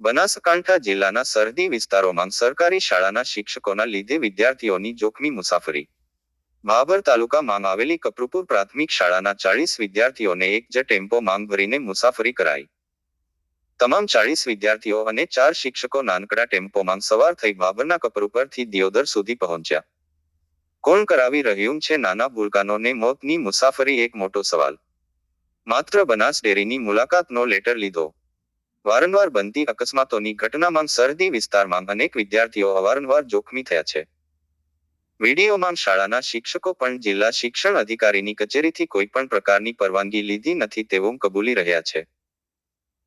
બનાસકાંઠા જિલ્લાના સરહદી વિસ્તારોમાં સરકારી શાળાના શિક્ષકોના લીધે વિદ્યાર્થીઓની જોખમી મુસાફરી. ભાભર તાલુકામાં આવેલી કપરુપુર પ્રાથમિક શાળાના ચાળીસ વિદ્યાર્થીઓને એક જ ટેમ્પો માંગ ભરીને મુસાફરી કરાઈ. તમામ ચાળીસ વિદ્યાર્થીઓ અને ચાર શિક્ષકો નાનકડા ટેમ્પોમાં સવાર થઈ ભાભરના કપરૂપરથી દિયોદર સુધી પહોંચ્યા. કોણ કરાવી રહ્યું છે નાના ભૂલકાનોને મોતની મુસાફરી એક મોટો સવાલ. માત્ર બનાસ ડેરીની મુલાકાતનો લેટર લીધો. વારંવાર બનતી અકસ્માતોની ઘટનામાં સરહદી વિસ્તારમાં અનેક વિદ્યાર્થીઓ અવારનવાર જોખમી થયા છે. વિડીયોમાં શાળાના શિક્ષકો પણ જિલ્લા શિક્ષણ અધિકારીની કચેરીથી કોઈ પણ પ્રકારની પરવાનગી લીધી નથી તેવું કબૂલી રહ્યા છે.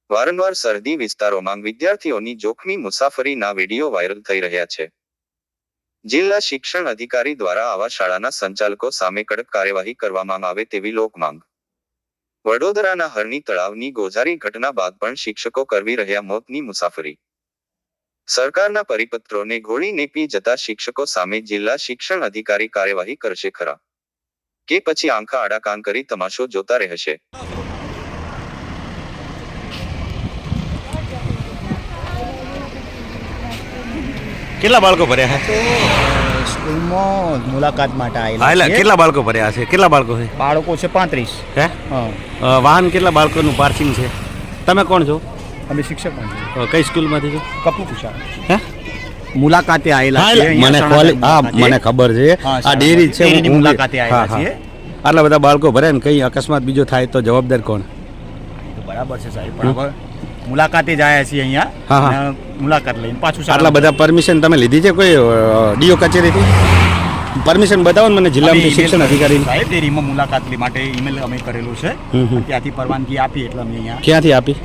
વારંવાર સરહદી વિસ્તારોમાં વિદ્યાર્થીઓની જોખમી મુસાફરીના વીડિયો વાયરલ થઈ રહ્યા છે. જિલ્લા શિક્ષણ અધિકારી દ્વારા આવા શાળાના સંચાલકો સામે કડક કાર્યવાહી કરવામાં આવે તેવી લોક માંગ વડોદરાના હરની તળાવની ગોઝારી ઘટના બાદ પણ શિક્ષકો કરવી રહ્યા મોતની મુસાફરી. સરકારના પરિપત્રોને ઘોળીને પી જતા શિક્ષકો સામે જિલ્લા શિક્ષણ અધિકારી કાર્યવાહી કરશે ખરા. કે પછી આંખા આડા કાન કરી તમાશો જોતા રહેશે. કેટલા બાળકો ભર્યા સ્કૂલમાં મુલાકાત માટે આવેલા એટલે કેટલા બાળકો ભર્યા છે? કેટલા બાળકો છે? બાળકો છે પાંત્રીસ. હે? વાહન કેટલા બાળકોનું પાર્કિંગ છે? તમે કોણ છો? અમે શિક્ષક કઈ સ્કૂલમાંથી છો? કપુ કુશા હે? મુલાકાતે આવેલા છે મને હા મને ખબર છે. આ ડેરી છે હું- મુલાકાતે આવેલા. છીએ. આટલા બધા બાળકો ભરે ને કઈ અકસ્માત બીજો થાય તો જવાબદાર કોણ? બરાબર છે સાહેબ પણ હવે મુલાકાતે જ આવ્યા છીએ અહીંયા. મુલાકાત લઈને પાછું આટલા બધા પરમિશન તમે લીધી છે કોઈ ડીઓ કચેરીથી? પરમિશન બતાવો ને મને જિલ્લા શિક્ષણ અધિકારી. સાહેબ ડેરીમાં મુલાકાત લે માટે ઈમેલ અમે કરેલું છે. ત્યાંથી પરવાનગી આપી એટલે અમે અહીંયા ક્યાંથી આપી?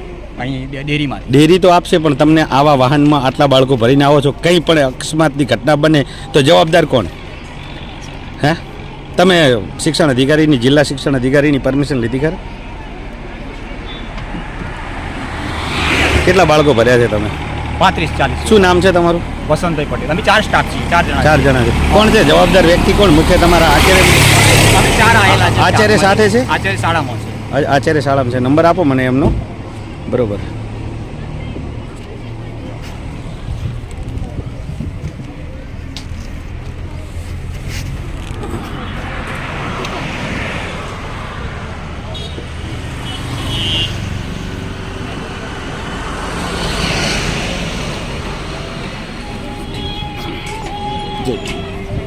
અહીં ડેરીમાં ડેરી તો આપશે પણ તમને આવા વાહનમાં આટલા બાળકો ભરીને આવો છો કંઈ પણ અકસ્માતની ઘટના બને તો જવાબદાર કોણ? હે? તમે શિક્ષણ અધિકારીની જિલ્લા શિક્ષણ અધિકારીની પરમિશન લીધી ખરા? કેટલા બાળકો ભર્યા છે તમે? પાંત્રીસ ચાલીસ. શું નામ છે તમારું? વસંતભાઈ પટેલ. અમે ચાર સ્ટાફ છીએ ચાર જણા ચાર જણા છે. કોણ છે? જવાબદાર વ્યક્તિ કોણ? મુખ્ય તમારા આચાર્ય અમે ચાર આવેલા છે આચાર્ય સાથે છે? આચાર્ય શાળામાં છે. આચાર્ય શાળામાં છે. નંબર આપો મને એમનો. બરોબર.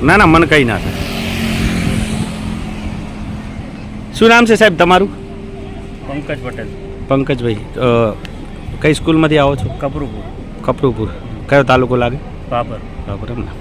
ના ના મને કંઈ ના થાય. શું નામ છે સાહેબ તમારું? પંકજ પટેલ. પંકજભાઈ કઈ સ્કૂલમાંથી આવો છો? કપરુપુર. કપરુપુર. કયો તાલુકો લાગે? બાબર. બાબર એમ ને.